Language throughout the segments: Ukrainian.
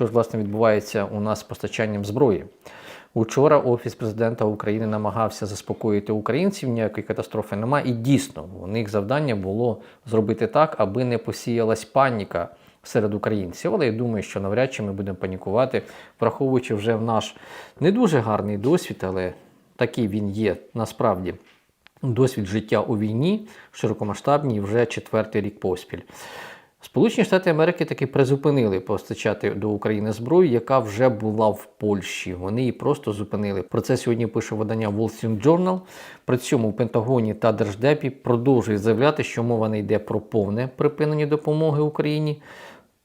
що ж власне відбувається у нас з постачанням зброї. Учора Офіс президента України намагався заспокоїти українців, ніякої катастрофи немає. І дійсно, у них завдання було зробити так, аби не посіялась паніка серед українців. Але я думаю, що навряд чи ми будемо панікувати, враховуючи вже в наш не дуже гарний досвід, але такий він є насправді. Досвід життя у війні широкомасштабній вже четвертий рік поспіль. Сполучені Штати Америки таки призупинили постачати до України зброю, яка вже була в Польщі. Вони її просто зупинили. Про це сьогодні пише видання Wall Street Journal. При цьому в Пентагоні та Держдепі продовжують заявляти, що мова не йде про повне припинення допомоги Україні.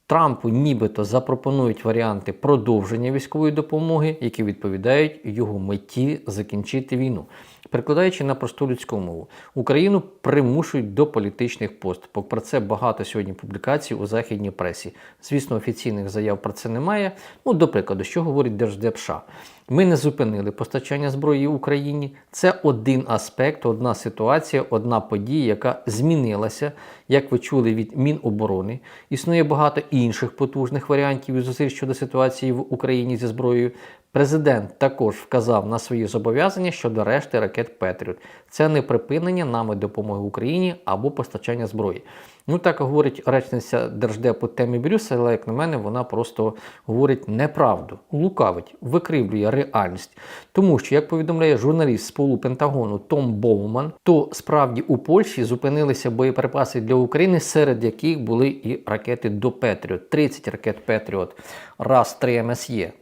Трампу нібито запропонують варіанти продовження військової допомоги, які відповідають його меті закінчити війну. Перекладаючи на просту людську мову, Україну примушують до політичних поступок. Про це багато сьогодні публікацій у західній пресі. Звісно, офіційних заяв про це немає. Ну, до прикладу, що говорить Держдеп США? Ми не зупинили постачання зброї Україні. Це один аспект, одна ситуація, одна подія, яка змінилася, як ви чули від Міноборони. Існує багато інших потужних варіантів і зусиль щодо ситуації в Україні зі зброєю. Президент також вказав на свої зобов'язання щодо решти ракет Петріот. Це не припинення нами допомоги Україні або постачання зброї. Ну так говорить речниця держдепу Темі Брюс, але як на мене, вона просто говорить неправду, лукавить, викривлює реальність. Тому що, як повідомляє журналіст з полу Пентагону Том Боуман, то справді у Польщі зупинилися боєприпаси для України, серед яких були і ракети до Петріот. 30 ракет Петріот, раз 3 МСЄ.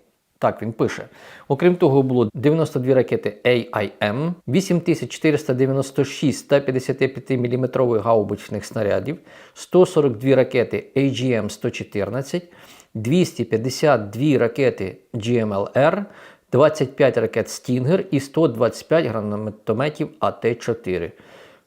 Так він пише. Окрім того, було 92 ракети AIM, 8496 155 мм гаубичних снарядів, 142 ракети AGM-114, 252 ракети GMLR, 25 ракет Stinger і 125 гранатометів АТ-4.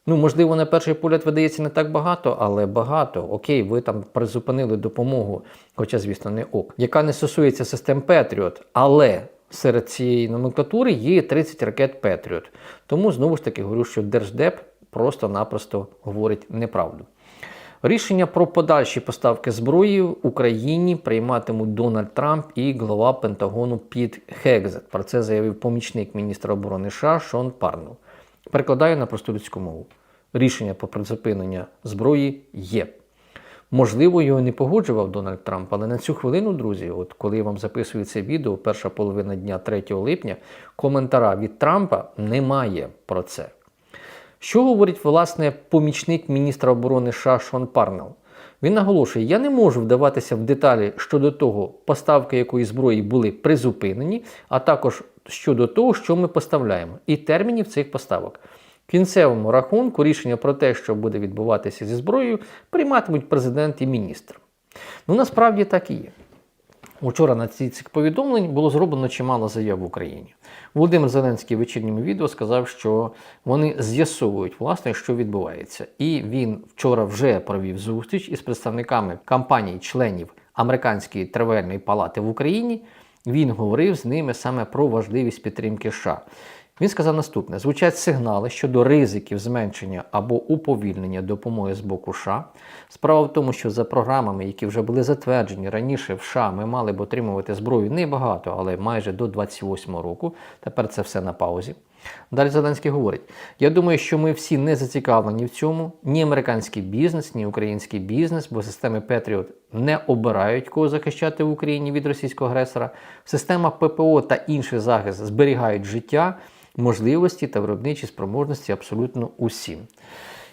Ну, можливо, на перший погляд видається не так багато, але багато. Окей, ви там призупинили допомогу, хоча, звісно, не ок, яка не стосується систем Петріот, але серед цієї номенклатури є 30 ракет Петріот. Тому знову ж таки говорю, що Держдеп просто-напросто говорить неправду. Рішення про подальші поставки зброї Україні прийматимуть Дональд Трамп і глава Пентагону Піт Хегзет. Про це заявив помічник міністра оборони США Шон Парнел. Перекладаю на просту людську мову. Рішення про призупинення зброї є. Можливо, його не погоджував Дональд Трамп, але на цю хвилину, друзі, от коли я вам записую це відео, перша половина дня 3 липня, коментара від Трампа немає про це. Що говорить власне помічник міністра оборони США Шон Парнел? Він наголошує, я не можу вдаватися в деталі щодо того, поставки якої зброї були призупинені, а також щодо того, що ми поставляємо, і термінів цих поставок. В кінцевому рахунку рішення про те, що буде відбуватися зі зброєю, прийматимуть президент і міністр. Ну насправді так і є. Учора на ці цих повідомлень було зроблено чимало заяв в Україні. Володимир Зеленський в вечірньому відео сказав, що вони з'ясовують, власне, що відбувається. І він вчора вже провів зустріч із представниками компаній-членів Американської тривельної палати в Україні. Він говорив з ними саме про важливість підтримки США. Він сказав наступне: звучать сигнали щодо ризиків зменшення або уповільнення допомоги з боку США. Справа в тому, що за програмами, які вже були затверджені раніше в США, ми мали б отримувати зброю небагато, але майже до 28 року. Тепер це все на паузі. Далі Зеленський говорить: я думаю, що ми всі не зацікавлені в цьому, ні американський бізнес, ні український бізнес, бо системи Петріот не обирають кого захищати в Україні від російського агресора. Система ППО та інший захист зберігають життя, можливості та виробничі спроможності абсолютно усім.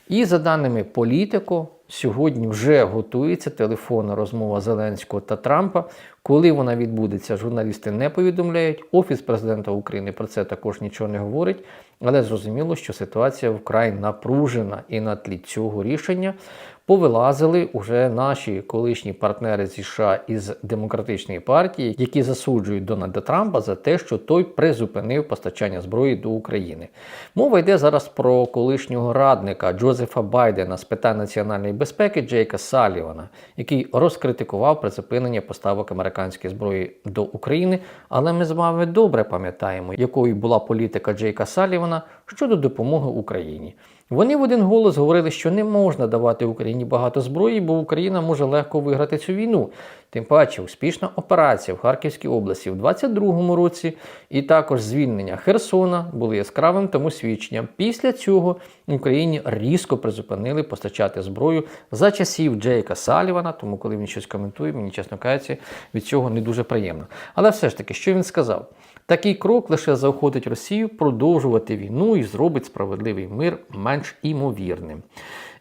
І за даними політико, сьогодні вже готується телефонна розмова Зеленського та Трампа. Коли вона відбудеться, журналісти не повідомляють. Офіс президента України про це також нічого не говорить. Але зрозуміло, що ситуація вкрай напружена, і на тлі цього рішення повилазили уже наші колишні партнери зі США із демократичної партії, які засуджують Дональда Трампа за те, що той призупинив постачання зброї до України. Мова йде зараз про колишнього радника Джозефа Байдена з питань національної безпеки Джейка Салівана, який розкритикував призупинення поставок американської зброї до України. Але ми з вами добре пам'ятаємо, якою була політика Джейка Салівана щодо допомоги Україні. Вони в один голос говорили, що не можна давати Україні багато зброї, бо Україна може легко виграти цю війну. Тим паче, успішна операція в Харківській області в 22-му році, і також звільнення Херсона були яскравим тому свідченням. Після цього Україні різко призупинили постачати зброю за часів Джейка Салівана. Тому, коли він щось коментує, мені чесно кажучи, від цього не дуже приємно. Але все ж таки, що він сказав? Такий крок лише заохотить Росію продовжувати війну і зробить справедливий мир менш імовірним.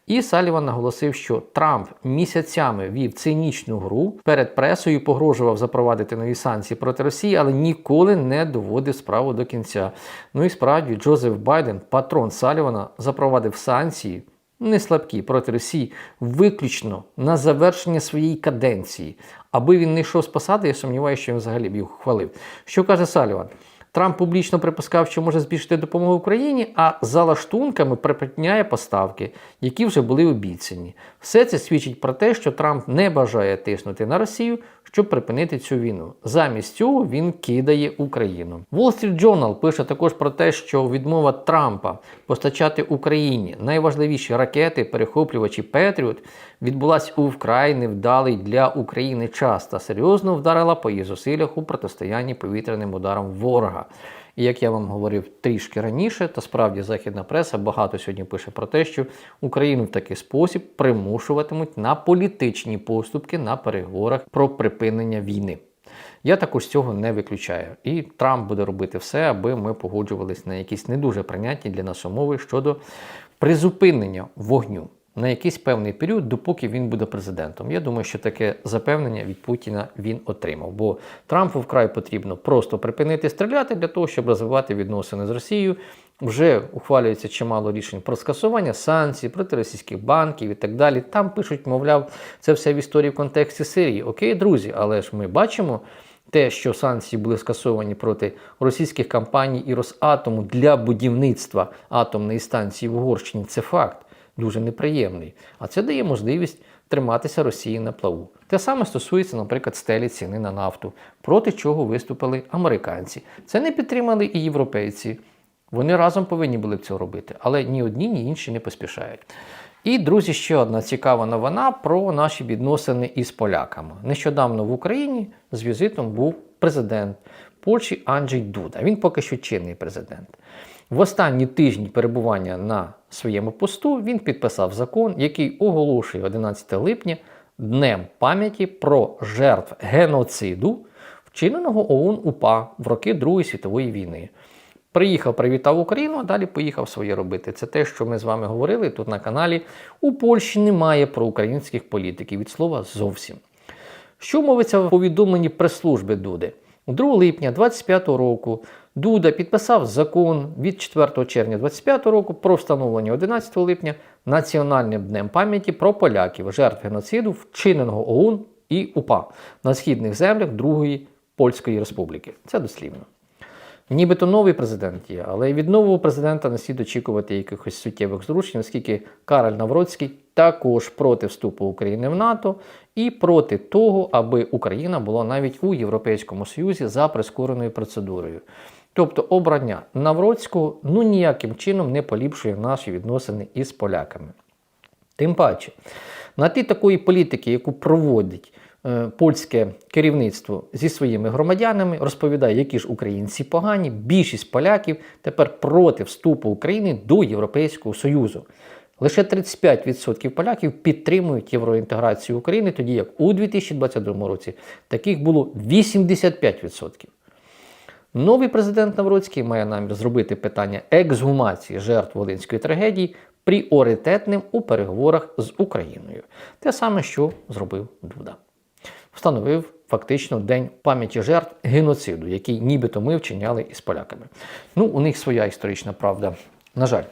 І Саліван наголосив, що Трамп місяцями вів цинічну гру перед пресою, погрожував запровадити нові санкції проти Росії, але ніколи не доводив справу до кінця. Ну і справді Джозеф Байден, патрон Салівана, запровадив санкції. Не слабкі проти Росії виключно на завершення своєї каденції. Аби він не йшов з посади, я сумніваюся, що він взагалі б їх ухвалив. Що каже Саліван? Трамп публічно припускав, що може збільшити допомогу Україні, а за лаштунками припиняє поставки, які вже були обіцяні. Все це свідчить про те, що Трамп не бажає тиснути на Росію, щоб припинити цю війну. Замість цього він кидає Україну. Wall Street Journal пише також про те, що відмова Трампа постачати Україні найважливіші ракети, перехоплювачі Петріот відбулася у вкрай невдалий для України час та серйозно вдарила по її зусиллях у протистоянні повітряним ударам ворога. І як я вам говорив трішки раніше, то справді західна преса багато сьогодні пише про те, що Україну в такий спосіб примушуватимуть на політичні поступки на переговорах про припинення війни. Я також цього не виключаю. І Трамп буде робити все, аби ми погоджувалися на якісь не дуже прийнятні для нас умови щодо призупинення вогню на якийсь певний період, допоки він буде президентом. Я думаю, що таке запевнення від Путіна він отримав. Бо Трампу вкрай потрібно просто припинити стріляти для того, щоб розвивати відносини з Росією. Вже ухвалюється чимало рішень про скасування санкцій проти російських банків і так далі. Там пишуть, мовляв, це все в історії в контексті Сирії. Окей, друзі, але ж ми бачимо. Те, що санкції були скасовані проти російських компаній і Росатому для будівництва атомної станції в Угорщині, це факт дуже неприємний. А це дає можливість триматися Росії на плаву. Те саме стосується, наприклад, стелі ціни на нафту, проти чого виступили американці. Це не підтримали і європейці. Вони разом повинні були б це робити, але ні одні, ні інші не поспішають. І, друзі, ще одна цікава новина про наші відносини із поляками. Нещодавно в Україні з візитом був президент Польщі Анджей Дуда. Він поки що чинний президент. В останні тижні перебування на своєму посту він підписав закон, який оголошує 11 липня Днем пам'яті про жертв геноциду, вчиненого ОУН УПА в роки Другої світової війни. Приїхав, привітав Україну, а далі поїхав своє робити. Це те, що ми з вами говорили тут на каналі. У Польщі немає проукраїнських політиків від слова зовсім. Що мовиться в повідомленні прес-служби Дуди? 2 липня 25 року Дуда підписав закон від 4 червня 25 року про встановлення 11 липня Національним днем пам'яті про поляків, жертв геноциду, вчиненого ОУН і УПА на східних землях Другої Польської Республіки. Це дослівно. Нібито новий президент є, але від нового президента не слід очікувати якихось суттєвих зрушень, оскільки Кароль Навроцький також проти вступу України в НАТО і проти того, аби Україна була навіть у Європейському Союзі за прискореною процедурою. Тобто обрання Навроцького ну ніяким чином не поліпшує наші відносини із поляками. Тим паче, на ті такої політики, яку проводить польське керівництво зі своїми громадянами, розповідає, які ж українці погані, більшість поляків тепер проти вступу України до Європейського Союзу. Лише 35% поляків підтримують євроінтеграцію України, тоді як у 2022 році таких було 85%. Новий президент Навроцький має намір зробити питання ексгумації жертв Волинської трагедії пріоритетним у переговорах з Україною. Те саме, що зробив Дуда. Встановив фактично День пам'яті жертв геноциду, який нібито ми вчиняли із поляками. Ну, у них своя історична правда. На жаль.